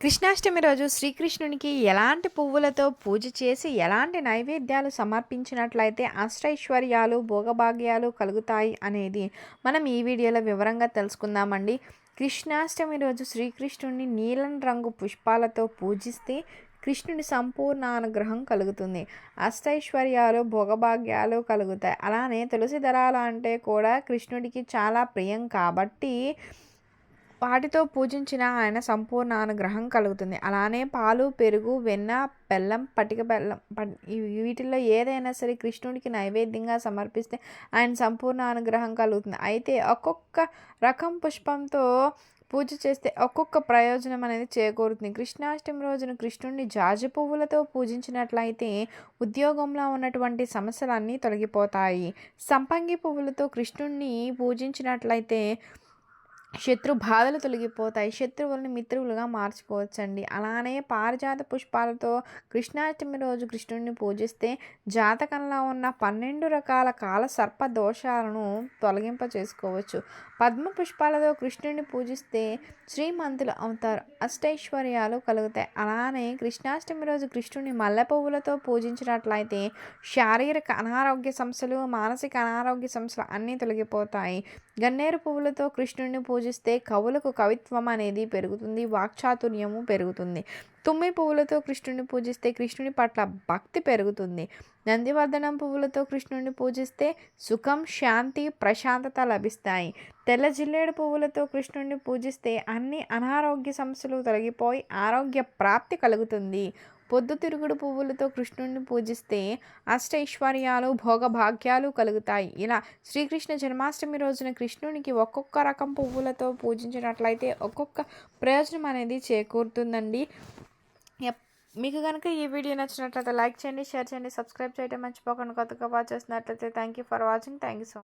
కృష్ణాష్టమి రోజు శ్రీకృష్ణునికి ఎలాంటి పువ్వులతో పూజ చేసి ఎలాంటి నైవేద్యాలు సమర్పించినట్లయితే అష్టైశ్వర్యాలు భోగభాగ్యాలు కలుగుతాయి అనేది మనం ఈ వీడియోలో వివరంగా తెలుసుకుందామండి. కృష్ణాష్టమి రోజు శ్రీకృష్ణుడిని నీలం రంగు పుష్పాలతో పూజిస్తే కృష్ణుని సంపూర్ణ అనుగ్రహం కలుగుతుంది. అష్టైశ్వర్యాలు భోగభాగ్యాలు కలుగుతాయి. అలానే తులసి దళాలు అంటే కూడా కృష్ణుడికి చాలా ప్రియం కాబట్టి వాటితో పూజించిన ఆయన సంపూర్ణ అనుగ్రహం కలుగుతుంది. అలానే పాలు పెరుగు వెన్న బెల్లం పటిక బెల్లం వీటిల్లో ఏదైనా సరే కృష్ణుడికి నైవేద్యంగా సమర్పిస్తే ఆయన సంపూర్ణ అనుగ్రహం కలుగుతుంది. అయితే ఒక్కొక్క రకం పుష్పంతో పూజ చేస్తే ఒక్కొక్క ప్రయోజనం అనేది చేకూరుతుంది. కృష్ణాష్టమి రోజున కృష్ణుడిని జాజి పువ్వులతో పూజించినట్లయితే ఉద్యోగంలో ఉన్నటువంటి సమస్యలన్నీ తొలగిపోతాయి. సంపంగి పువ్వులతో కృష్ణుడిని పూజించినట్లయితే శత్రు బాధలు తొలగిపోతాయి. శత్రువులను మిత్రువులుగా మార్చుకోవచ్చండి. అలానే పారిజాత పుష్పాలతో కృష్ణాష్టమి రోజు కృష్ణుడిని పూజిస్తే జాతకంలో ఉన్న పన్నెండు రకాల కాల సర్ప దోషాలను తొలగింప చేసుకోవచ్చు పద్మ పుష్పాలతో కృష్ణుడిని పూజిస్తే శ్రీమంతులు అవుతారు అష్టైశ్వర్యాలు కలుగుతాయి. అలానే కృష్ణాష్టమి రోజు కృష్ణుడిని మల్లె పువ్వులతో పూజించినట్లయితే శారీరక అనారోగ్య సమస్యలు మానసిక అనారోగ్య సమస్యలు అన్నీ తొలగిపోతాయి. గన్నేరు పువ్వులతో కృష్ణుడిని పూజిస్తే కవులకు కవిత్వం అనేది పెరుగుతుంది వాక్చాతుర్యము పెరుగుతుంది. తుమ్మి పువ్వులతో కృష్ణుని పూజిస్తే కృష్ణుని పట్ల భక్తి పెరుగుతుంది. నందివర్ధనం పువ్వులతో కృష్ణుని పూజిస్తే సుఖం శాంతి ప్రశాంతత లభిస్తాయి. తెల్ల జిల్లేడు పువ్వులతో కృష్ణుని పూజిస్తే అన్ని అనారోగ్య సమస్యలు తొలగిపోయి ఆరోగ్య ప్రాప్తి కలుగుతుంది. పొద్దుతిరుగుడు పువ్వులతో కృష్ణుడిని పూజిస్తే అష్టైశ్వర్యాలు భోగభాగ్యాలు కలుగుతాయి. ఇలా శ్రీకృష్ణ జన్మాష్టమి రోజున కృష్ణునికి ఒక్కొక్క రకం పువ్వులతో పూజించినట్లయితే ఒక్కొక్క ప్రయోజనం అనేది చేకూరుతుందండి. మీకు కనుక ఈ వీడియో నచ్చినట్లయితే లైక్ చేయండి షేర్ చేయండి సబ్స్క్రైబ్ చేయడం మర్చిపోకుండా కొత్తగా వాచ్ చేసినట్లయితే thank you for watching. Thank you so